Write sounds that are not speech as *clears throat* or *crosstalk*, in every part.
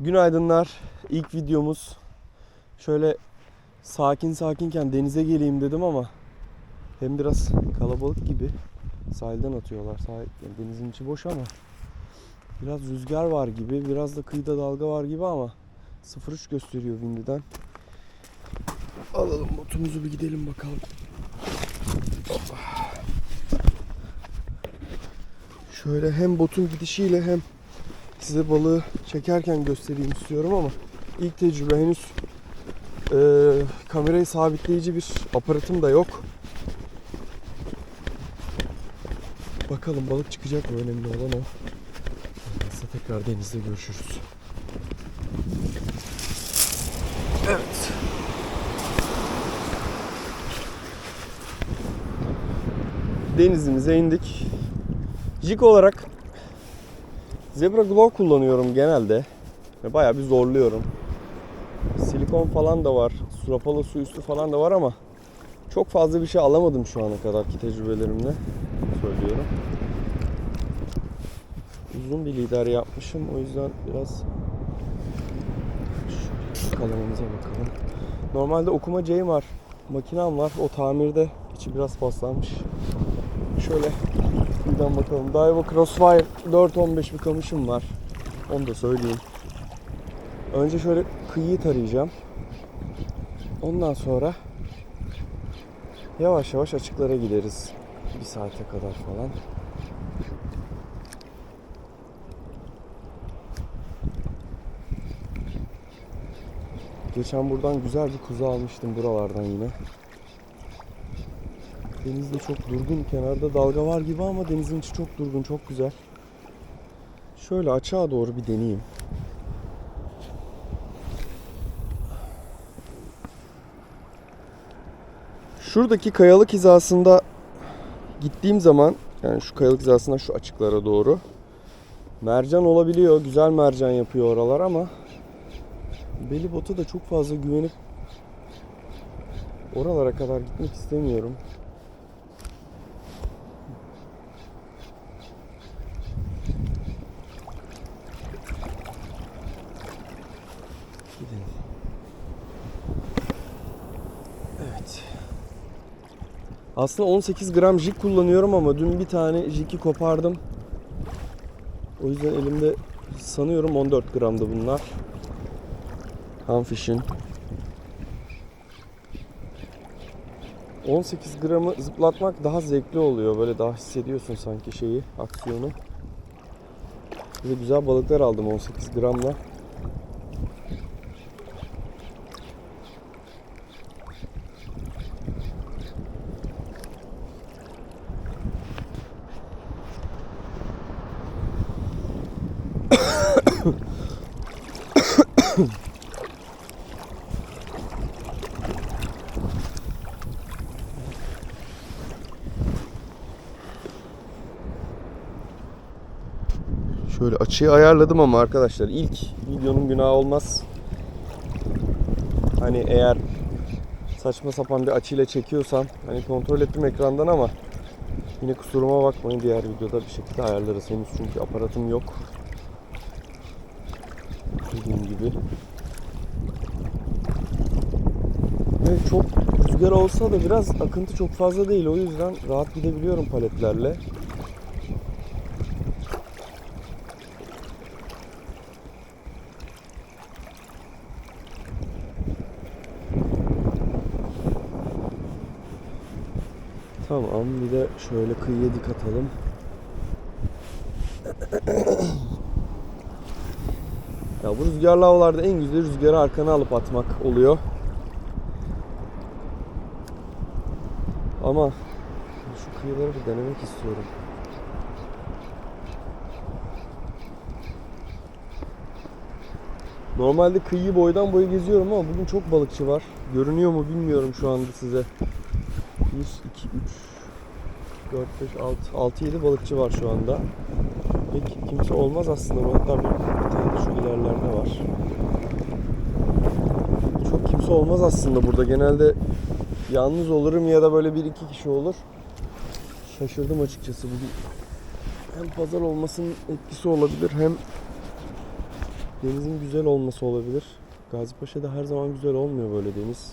Günaydınlar. İlk videomuz. Şöyle sakin sakinken denize geleyim dedim ama hem biraz kalabalık gibi sahilden atıyorlar. Sahil, yani denizin içi boş ama biraz rüzgar var gibi, biraz da kıyıda dalga var gibi ama 0.3 gösteriyor Windy'den. Alalım botumuzu bir gidelim bakalım. Şöyle hem botun gidişiyle hem size balığı çekerken göstereyim istiyorum ama ilk tecrübe henüz e, kamerayı sabitleyici bir aparatım da yok. Bakalım balık çıkacak mı önemli olan o. Olmazsa tekrar denizde görüşürüz. Evet. Denizimize indik. Jig olarak Zebra Glow kullanıyorum genelde. Ve Bayağı bir zorluyorum. Silikon falan da var. Surapala su üstü falan da var ama çok fazla bir şey alamadım şu ana kadarki tecrübelerimle. Söylüyorum. Uzun bir lider yapmışım. O yüzden biraz Şöyle kalemimize bakalım. Normalde okuma C'im var. Makinem var. O tamirde içi biraz paslanmış. Şöyle buradan bakalım. Daiwa Crossfire 415 bir kamışım var. Onu da söyleyeyim. Önce şöyle kıyıyı tarayacağım. Ondan sonra yavaş yavaş açıklara gideriz. Bir saate kadar falan. Geçen buradan güzel bir kuzu almıştım buralardan yine. Deniz de çok durgun. Kenarda dalga var gibi ama denizin içi çok durgun, çok güzel. Şöyle açığa doğru bir deneyeyim. Şuradaki kayalık hizasında gittiğim zaman yani şu kayalık hizasından şu açıklara doğru mercan olabiliyor. Güzel mercan yapıyor oralar ama Beli bota da çok fazla güvenip oralara kadar gitmek istemiyorum. Gidelim. Evet. Aslında 18 gram jig kullanıyorum ama dün bir tane jigi kopardım. O yüzden elimde sanıyorum 14 gramdı bunlar. Hanfish'in 18 gramı zıplatmak daha zevkli oluyor. Böyle daha hissediyorsun sanki şeyi, aksiyonu. Bir güzel balıklar aldım 18 gramla. Açıyı ayarladım ama arkadaşlar ilk videonun günahı olmaz. Hani eğer saçma sapan bir açıyla çekiyorsam hani kontrol ettim ekrandan ama yine kusuruma bakmayın diğer videoda bir şekilde ayarlarız. Henüz çünkü aparatım yok. Dediğim gibi. Evet çok rüzgar olsa da biraz akıntı çok fazla değil. O yüzden rahat gidebiliyorum paletlerle. Tamam bir de şöyle kıyıya dik atalım. *clears throat* ya bu rüzgarlı havalarda en güzeli rüzgarı arkana alıp atmak oluyor. Ama şu kıyıları bir denemek istiyorum. Normalde kıyıyı boydan boya geziyorum ama bugün çok balıkçı var. Görünüyor mu bilmiyorum şu anda size. 1, 2, 3, 4, 5, 6, 6, 7 balıkçı var şu anda. Pek kimse olmaz aslında. Hatta bir tane şu ilerlerde var. Çok kimse olmaz aslında burada. Genelde yalnız olurum ya da böyle bir iki kişi olur. Şaşırdım açıkçası bugün. Hem pazar olmasının etkisi olabilir hem denizin güzel olması olabilir. Gazipaşa'da her zaman güzel olmuyor böyle deniz.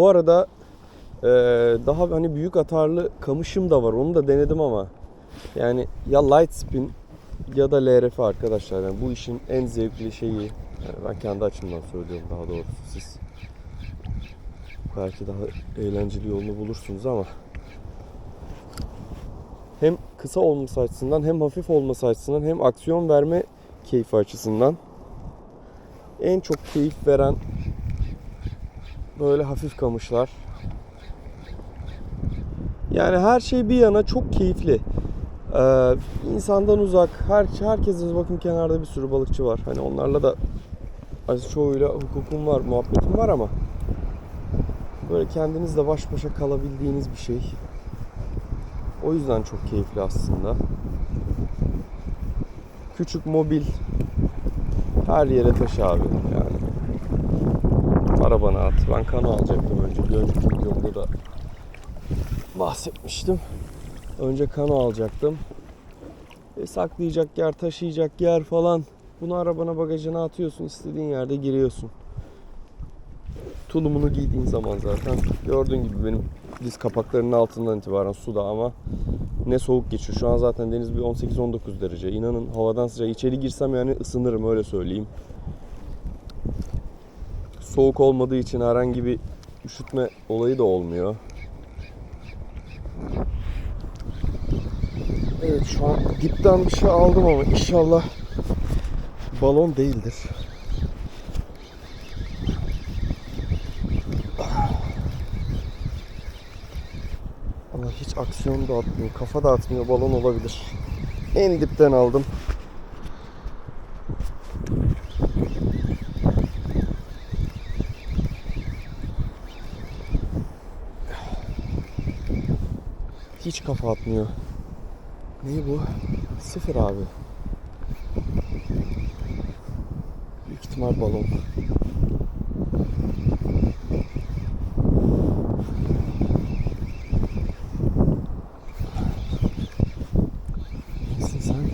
Bu arada eee, daha hani büyük atarlı kamışım da var. Onu da denedim ama yani ya light spin ya da LRF arkadaşlar. Yani bu işin en zevkli şeyi. Yani ben kendi açımdan söylüyorum daha doğrusu. Siz belki daha eğlenceli yolunu bulursunuz ama hem kısa olması açısından hem hafif olması açısından hem aksiyon verme keyfi açısından en çok keyif veren böyle hafif kamışlar. Yani her şey bir yana çok keyifli. Ee, insandan uzak, her herkesin bakın kenarda bir sürü balıkçı var. Hani onlarla da az çoğuyla hukukum var, muhabbetim var ama böyle kendinizle baş başa kalabildiğiniz bir şey. O yüzden çok keyifli aslında. Küçük mobil her yere taşı abi yani. Arabana at. Ben kano alacaktım önce. Bir önceki videomda da bahsetmiştim. Önce kano alacaktım. E, saklayacak yer, taşıyacak yer falan. Bunu arabana bagajına atıyorsun. istediğin yerde giriyorsun. Tulumunu giydiğin zaman zaten gördüğün gibi benim diz kapaklarının altından itibaren suda ama ne soğuk geçiyor. Şu an zaten deniz bir 18-19 derece. İnanın havadan sıcak. İçeri girsem yani ısınırım öyle söyleyeyim. Soğuk olmadığı için herhangi bir üşütme olayı da olmuyor. Evet şu an dipten bir şey aldım ama inşallah balon değildir. Ama hiç aksiyon da atmıyor, kafa da atmıyor, balon olabilir. En dipten aldım. Hiç kafa atmıyor. Ne bu? Sıfır abi. Büyük ihtimal balon. Nesin sen?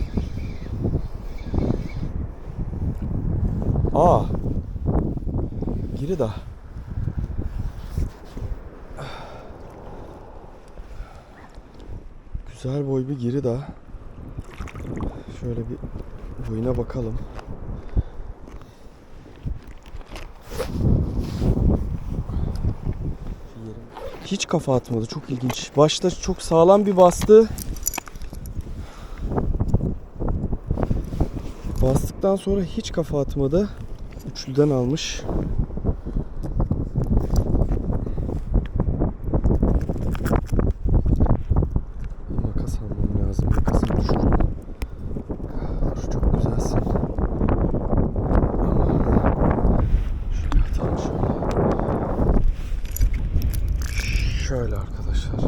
Aa. Giri Güzel boy bir giri daha. Şöyle bir boyuna bakalım. Hiç kafa atmadı. Çok ilginç. Başta çok sağlam bir bastı. Bastıktan sonra hiç kafa atmadı. Üçlüden almış. Bir makas almam lazım. Makası düşürüm. Dur, çok güzelsin. Ama şöyle atalım şöyle. Şöyle arkadaşlar.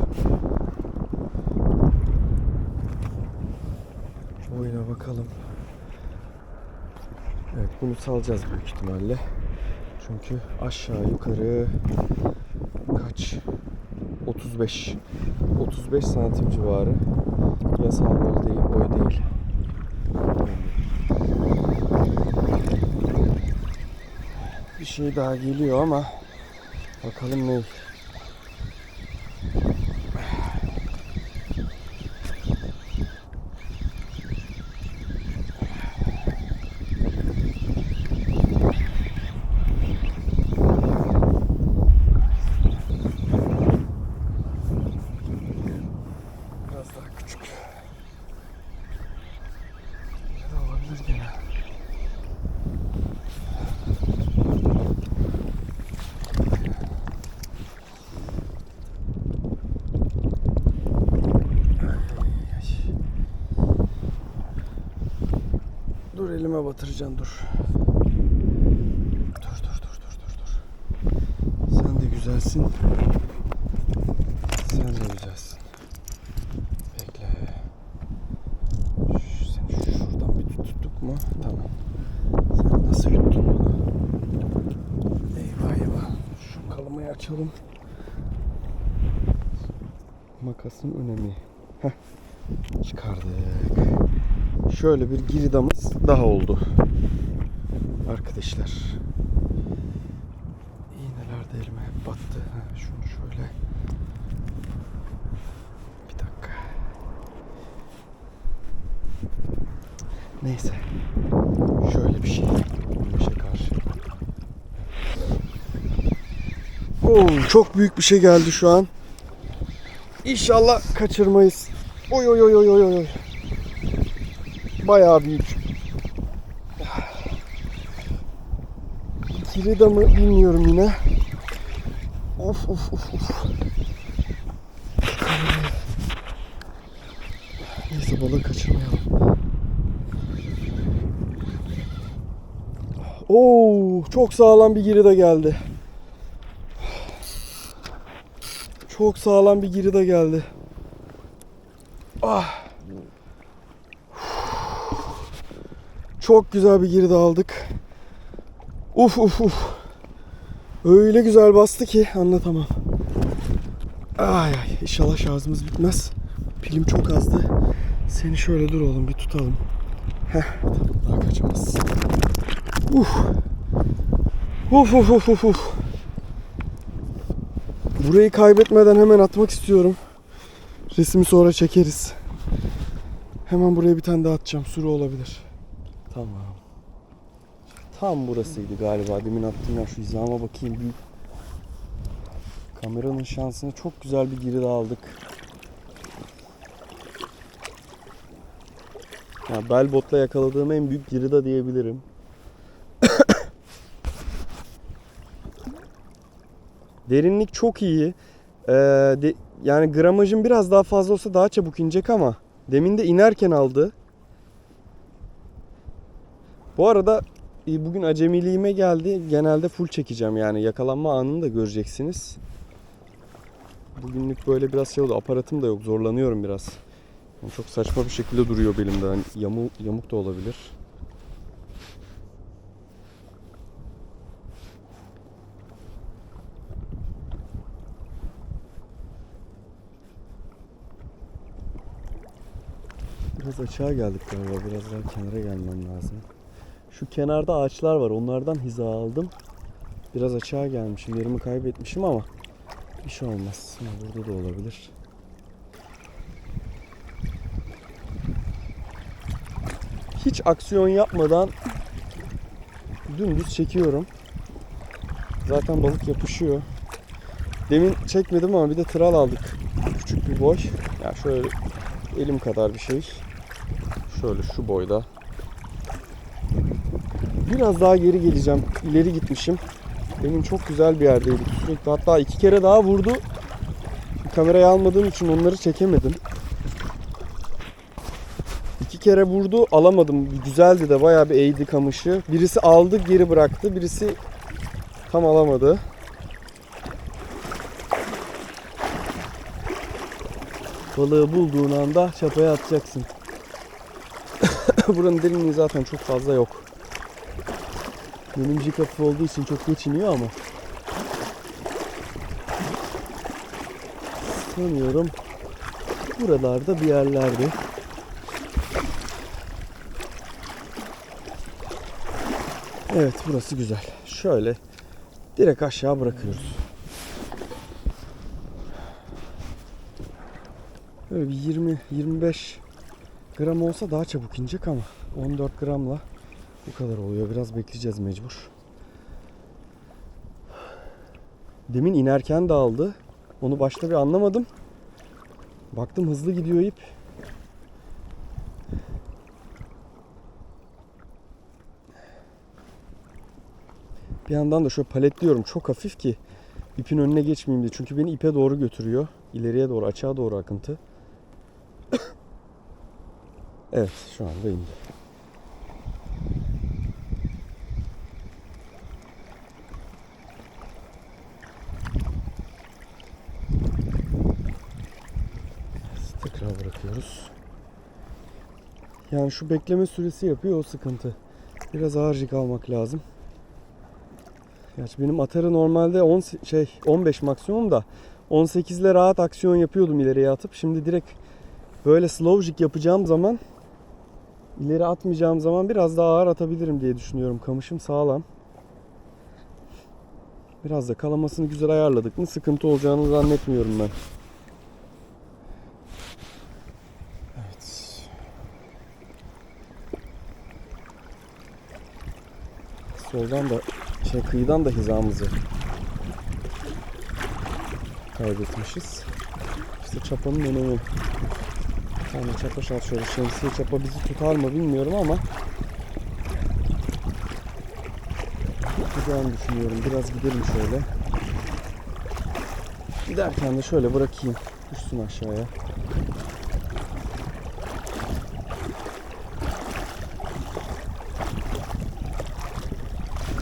Boyuna bakalım. Salacağız büyük ihtimalle. Çünkü aşağı yukarı kaç? 35 35 santim civarı yasal boy değil, boy değil. Bir şey daha geliyor ama bakalım ne? Elime batıracaksın dur. Dur dur dur dur dur dur. Sen de güzelsin. Sen de güzelsin. Bekle. Seni şuradan bir tuttuk mu? Tamam. Sen nasıl yuttun bunu? Eyvah eyvah. Şu kalamayı açalım. Makasın önemi. Heh. Çıkardık. Şöyle bir giridamız daha oldu. Arkadaşlar. İğneler de elime hep battı. Ha, şunu şöyle. Bir dakika. Neyse. Şöyle bir şey. Güneşe karşı. Oo, çok büyük bir şey geldi şu an. İnşallah kaçırmayız. Oy oy oy oy oy oy. Bayağı büyük. Kirida mı bilmiyorum yine. Of of of of. Neyse balığı kaçırmayalım. Oo, çok sağlam bir giri de geldi. Çok sağlam bir giri de geldi. Ah. Çok güzel bir giri de aldık. Uf uf uf. Öyle güzel bastı ki anlatamam. Ay ay inşallah şarjımız bitmez. Pilim çok azdı. Seni şöyle dur oğlum bir tutalım. Heh daha kaçamaz. Uf. Uf uf uf uf uf. Burayı kaybetmeden hemen atmak istiyorum. Resmi sonra çekeriz. Hemen buraya bir tane daha atacağım. Suru olabilir. Tamam. Tam burasıydı galiba. Demin attım ya şu hizama bakayım. Büyük. Kameranın şansına çok güzel bir giri de aldık. Ya Belbot'la yakaladığım en büyük giri de diyebilirim. *coughs* Derinlik çok iyi. Ee, de- yani gramajın biraz daha fazla olsa daha çabuk inecek ama demin de inerken aldı. Bu arada e, bugün acemiliğime geldi. Genelde full çekeceğim yani yakalanma anını da göreceksiniz. Bugünlük böyle biraz şey oldu. Aparatım da yok. Zorlanıyorum biraz. Yani çok saçma bir şekilde duruyor belimde. Hani yamu, yamuk da olabilir. Biraz açığa geldik galiba. Biraz daha kenara gelmem lazım. Şu kenarda ağaçlar var. Onlardan hiza aldım. Biraz açığa gelmişim. Yerimi kaybetmişim ama bir şey olmaz. Burada da olabilir. Hiç aksiyon yapmadan dümdüz çekiyorum. Zaten balık yapışıyor. Demin çekmedim ama bir de tral aldık. Küçük bir boy. Ya şöyle elim kadar bir şey. Şöyle şu boyda. Biraz daha geri geleceğim. İleri gitmişim. Benim çok güzel bir yerdeydik sürekli. Hatta iki kere daha vurdu. Kameraya almadığım için onları çekemedim. İki kere vurdu alamadım. Güzeldi de bayağı bir eğdi kamışı. Birisi aldı geri bıraktı. Birisi tam alamadı. Balığı bulduğun anda çapaya atacaksın. *laughs* Buranın derinliği zaten çok fazla yok. Benimcik hafif olduğu için çok geç iniyor ama. Sanıyorum buralarda bir yerlerde. Evet burası güzel. Şöyle direkt aşağı bırakıyoruz. Böyle bir 20-25 gram olsa daha çabuk inecek ama 14 gramla bu kadar oluyor. Biraz bekleyeceğiz mecbur. Demin inerken de aldı. Onu başta bir anlamadım. Baktım hızlı gidiyor ip. Bir yandan da şöyle paletliyorum. Çok hafif ki ipin önüne geçmeyeyim diye. Çünkü beni ipe doğru götürüyor. İleriye doğru, açığa doğru akıntı. *coughs* evet, şu anda indi. Tekrar bırakıyoruz. Yani şu bekleme süresi yapıyor o sıkıntı. Biraz ağır jig almak lazım. Gerçi benim atarı normalde 10 şey 15 maksimum da 18 ile rahat aksiyon yapıyordum ileriye atıp. Şimdi direkt böyle slow jig yapacağım zaman ileri atmayacağım zaman biraz daha ağır atabilirim diye düşünüyorum. Kamışım sağlam. Biraz da kalamasını güzel ayarladık mı sıkıntı olacağını zannetmiyorum ben. Soldan da şey kıyıdan da hizamızı kaybetmişiz. İşte çapanın önemi. Tane çapa şöyle şemsiye çapa bizi tutar mı bilmiyorum ama tutacağını düşünüyorum. Biraz gidelim şöyle. Giderken de şöyle bırakayım. Düşsün aşağıya.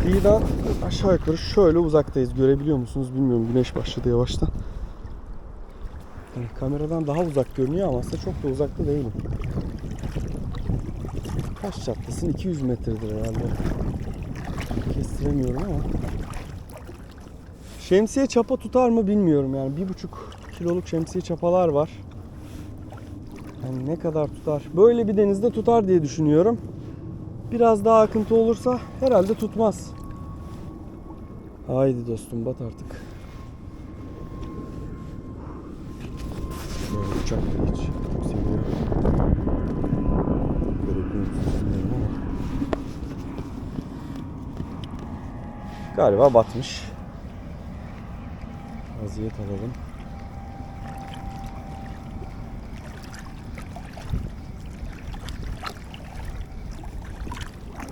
Kıyıdan aşağı yukarı şöyle uzaktayız. Görebiliyor musunuz bilmiyorum. Güneş başladı yavaştan. Yani kameradan daha uzak görünüyor ama aslında çok da uzakta değilim. Kaç çatlasın? 200 metredir herhalde. Kestiremiyorum ama. Şemsiye çapa tutar mı bilmiyorum yani. Bir buçuk kiloluk şemsiye çapalar var. Yani ne kadar tutar? Böyle bir denizde tutar diye düşünüyorum. Biraz daha akıntı olursa herhalde tutmaz. Haydi dostum bat artık. Böyle uçak da geç. Çok. Galiba batmış. Vaziyet alalım.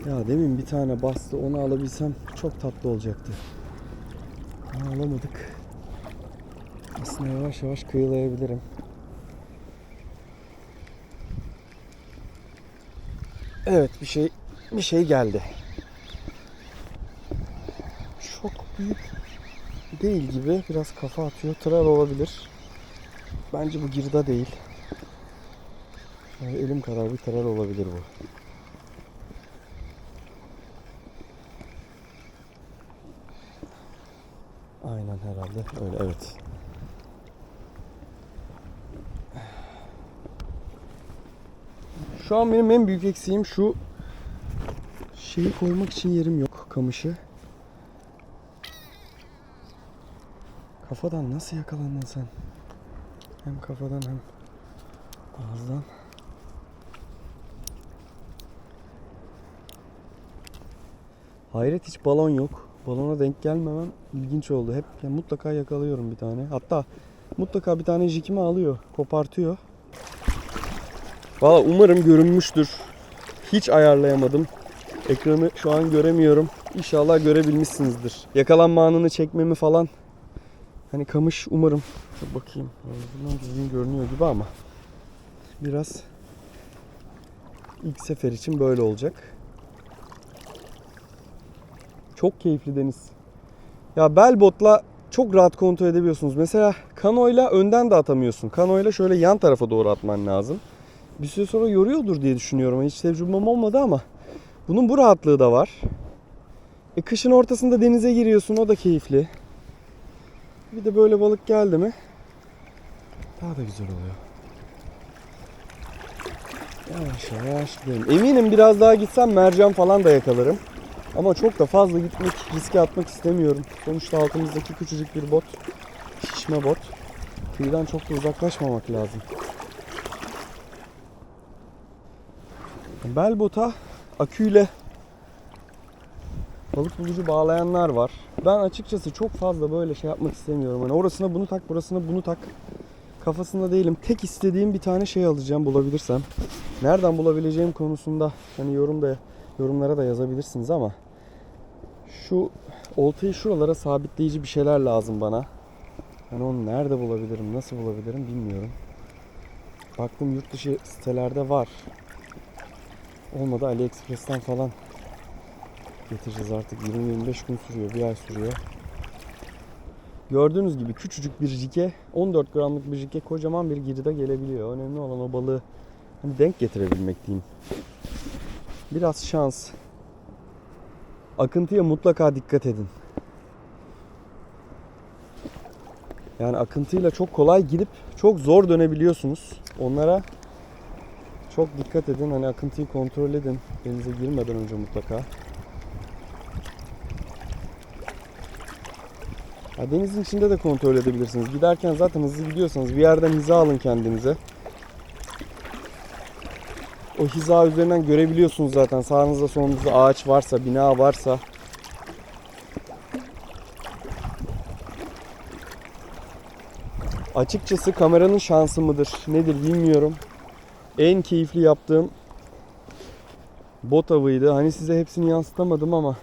Ya demin bir tane bastı onu alabilsem çok tatlı olacaktı. Ama alamadık. Aslında yavaş yavaş kıyılayabilirim. Evet bir şey bir şey geldi. Çok büyük değil gibi biraz kafa atıyor. Tral olabilir. Bence bu girda değil. Yani elim kadar bir tral olabilir bu. Aynen herhalde öyle evet. Şu an benim en büyük eksiğim şu şeyi koymak için yerim yok kamışı. Kafadan nasıl yakalandın sen? Hem kafadan hem ağızdan. Hayret hiç balon yok. Balona denk gelmemem ilginç oldu. Hep ya mutlaka yakalıyorum bir tane. Hatta mutlaka bir tane jikimi alıyor, kopartıyor. Valla umarım görünmüştür. Hiç ayarlayamadım. Ekranı şu an göremiyorum. İnşallah görebilmişsinizdir. Yakalanma anını çekmemi falan. Hani kamış umarım. Dur bakayım. Bundan düzgün görünüyor gibi ama. Biraz ilk sefer için böyle olacak. Çok keyifli deniz. Ya bel botla çok rahat kontrol edebiliyorsunuz. Mesela kanoyla önden de atamıyorsun. Kanoyla şöyle yan tarafa doğru atman lazım. Bir süre sonra yoruyordur diye düşünüyorum. Hiç tecrübem olmadı ama bunun bu rahatlığı da var. E kışın ortasında denize giriyorsun o da keyifli. Bir de böyle balık geldi mi daha da güzel oluyor. Yavaş yavaş gidelim. Eminim biraz daha gitsem mercan falan da yakalarım. Ama çok da fazla gitmek, riske atmak istemiyorum. Sonuçta altımızdaki küçücük bir bot. Şişme bot. Kıyıdan çok da uzaklaşmamak lazım. Bel bota aküyle balık bulucu bağlayanlar var. Ben açıkçası çok fazla böyle şey yapmak istemiyorum. Hani orasına bunu tak, burasına bunu tak. Kafasında değilim. Tek istediğim bir tane şey alacağım bulabilirsem. Nereden bulabileceğim konusunda hani yorumda yorumlara da yazabilirsiniz ama şu oltayı şuralara sabitleyici bir şeyler lazım bana. Hani onu nerede bulabilirim, nasıl bulabilirim bilmiyorum. Baktım yurt dışı sitelerde var. Olmadı AliExpress'ten falan getireceğiz artık. 20-25 gün sürüyor, bir ay sürüyor. Gördüğünüz gibi küçücük bir jike, 14 gramlık bir jike kocaman bir giride gelebiliyor. Önemli olan o balığı hani denk getirebilmek diyeyim. Biraz şans. Akıntıya mutlaka dikkat edin. Yani akıntıyla çok kolay gidip çok zor dönebiliyorsunuz. Onlara çok dikkat edin. Hani akıntıyı kontrol edin. Denize girmeden önce mutlaka. Ya denizin içinde de kontrol edebilirsiniz. Giderken zaten hızlı gidiyorsanız bir yerden hiza alın kendinize. O hiza üzerinden görebiliyorsunuz zaten. Sağınızda solunuzda ağaç varsa, bina varsa. Açıkçası kameranın şansı mıdır, nedir bilmiyorum. En keyifli yaptığım bot avıydı. Hani size hepsini yansıtamadım ama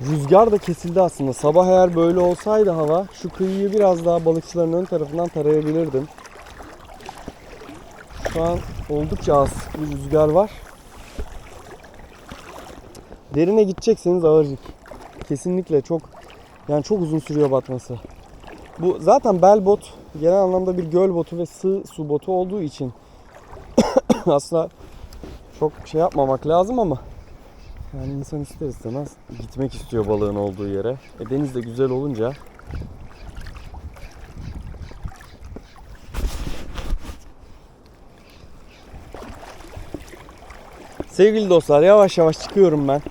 Rüzgar da kesildi aslında. Sabah eğer böyle olsaydı hava şu kıyıyı biraz daha balıkçıların ön tarafından tarayabilirdim. Şu an oldukça az bir rüzgar var. Derine gidecekseniz ağırcık. Kesinlikle çok yani çok uzun sürüyor batması. Bu zaten bel bot genel anlamda bir göl botu ve sığ su botu olduğu için *coughs* aslında çok şey yapmamak lazım ama yani insan ister istemez gitmek istiyor balığın olduğu yere. E deniz de güzel olunca Sevgili dostlar yavaş yavaş çıkıyorum ben.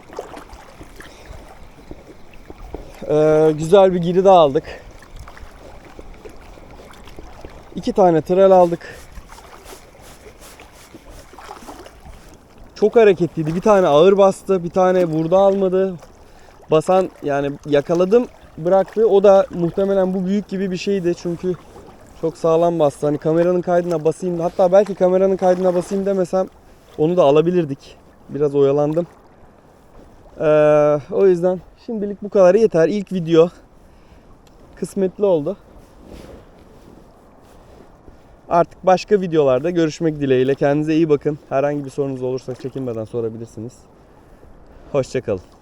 Ee, güzel bir giri daha aldık. İki tane tral aldık. Çok hareketliydi. Bir tane ağır bastı, bir tane vurdu almadı. Basan yani yakaladım bıraktı. O da muhtemelen bu büyük gibi bir şeydi çünkü çok sağlam bastı. Hani kameranın kaydına basayım hatta belki kameranın kaydına basayım demesem onu da alabilirdik. Biraz oyalandım. Ee, o yüzden şimdilik bu kadar yeter. İlk video kısmetli oldu. Artık başka videolarda görüşmek dileğiyle. Kendinize iyi bakın. Herhangi bir sorunuz olursa çekinmeden sorabilirsiniz. Hoşçakalın.